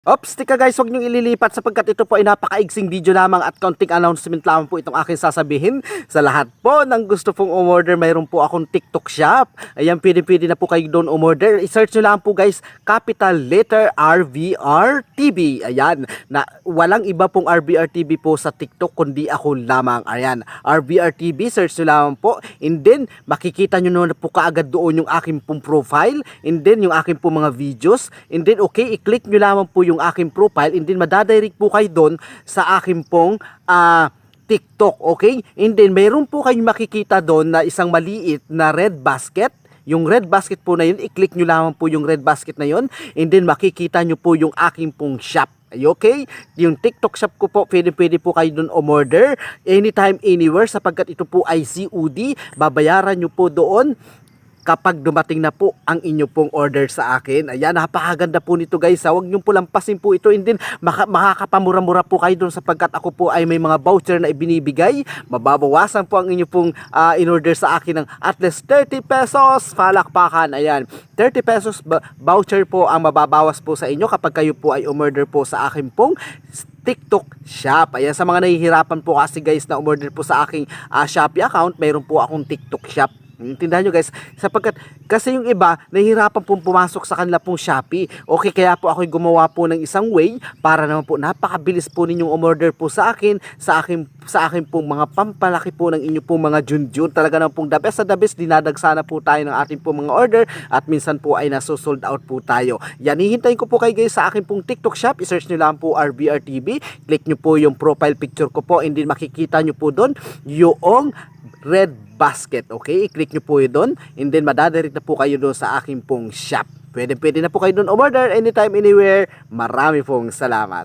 Ops, tika guys, huwag niyong ililipat sapagkat ito po ay napakaigsing video lamang at konting announcement lamang po itong aking sasabihin. Sa lahat po ng gusto pong umorder, mayroon po akong TikTok shop. Ayan, pwede-pwede na po kayo doon umorder. I-search nyo lang po guys, capital letter RVR TV. Ayan, na walang iba pong RVR TV po sa TikTok kundi ako lamang. Ayan, RVR TV, search nyo lamang po. And then, makikita nyo na po kaagad doon yung aking pong profile. And then, yung aking pong mga videos. And then, okay, i-click nyo lamang po yung aking profile. And then, madadirect po kayo doon sa aking pong ah, TikTok, okay? And then, mayroon po kayong makikita doon na isang maliit na red basket. Yung red basket po na yun, i-click nyo lamang po yung red basket na yun. And then, makikita nyo po yung aking pong shop. Ay, okay? Yung TikTok shop ko po, pwede pwede po kayo doon umorder anytime, anywhere sapagkat ito po ay COD. Babayaran nyo po doon kapag dumating na po ang inyo pong order sa akin. Ayan, napakaganda po nito guys. Huwag nyo po lampasin po ito. And then, maka, makakapamura-mura po kayo doon sapagkat ako po ay may mga voucher na ibinibigay. Mababawasan po ang inyo pong ah, in-order sa akin ng at least 30 pesos. Palakpakan. Ayan, 30 pesos voucher po ang mababawas po sa inyo kapag kayo po ay umorder po sa akin pong TikTok shop. Ayan, sa mga nahihirapan po kasi guys na umorder po sa aking ah, Shopee account, mayroon po akong TikTok shop. Intindihan nyo guys, sapagkat kasi yung iba, nahihirapan pong pumasok sa kanila pong Shopee. Okay, kaya po ako gumawa po ng isang way para naman po napakabilis po ninyong umorder po sa akin, sa akin, sa akin pong mga pampalaki po ng inyo pong mga junjun. Talaga naman pong the best sa the best, dinadagsana po tayo ng ating pong mga order at minsan po ay nasosold out po tayo. Yan, hihintayin ko po kayo guys sa akin pong TikTok shop. I-search nyo lang po RBR TV. Click nyo po yung profile picture ko po and then makikita nyo po doon yung red basket. Okay? I-click nyo po yun doon. And then madadirect na po kayo doon sa aking pong shop. Pwede, pwede na po kayo doon umorder anytime, anywhere. Marami pong salamat.